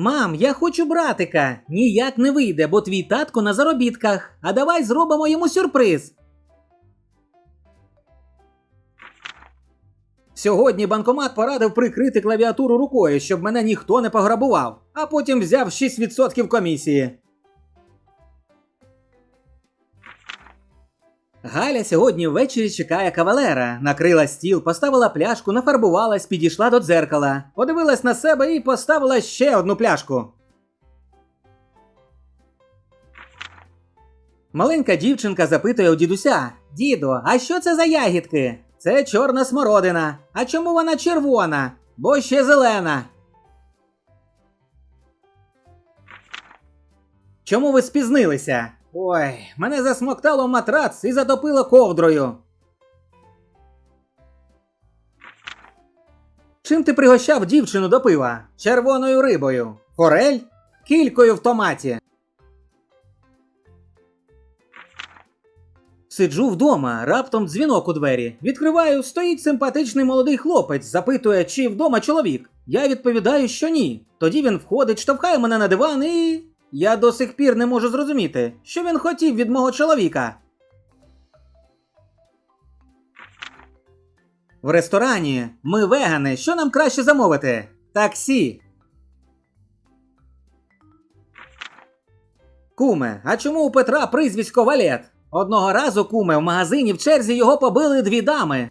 Мам, я хочу братика. Ніяк не вийде, бо твій татко на заробітках. А давай зробимо йому сюрприз. Сьогодні банкомат порадив прикрити клавіатуру рукою, щоб мене ніхто не пограбував, а потім взяв 6% комісії. Галя сьогодні ввечері чекає кавалера, накрила стіл, поставила пляшку, нафарбувалась, підійшла до дзеркала, подивилась на себе і поставила ще одну пляшку. Маленька дівчинка запитує у дідуся: Діду, а що це за ягідки? Це чорна смородина. А чому вона червона? Бо ще зелена. Чому ви спізнилися? Ой, мене засмоктало матрац і затопило ковдрою. Чим ти пригощав дівчину до пива? Червоною рибою. Форель? Кількою в томаті. Сиджу вдома, раптом дзвінок у двері. Відкриваю, стоїть симпатичний молодий хлопець, запитує, чи вдома чоловік. Я відповідаю, що ні. Тоді він входить, штовхає мене на диван і. Я до сих пір не можу зрозуміти, що він хотів від мого чоловіка. В ресторані ми вегани. Що нам краще замовити? Таксі. Куме, а чому у Петра прізвисько Валет? Одного разу, куме, в магазині в черзі його побили дві дами.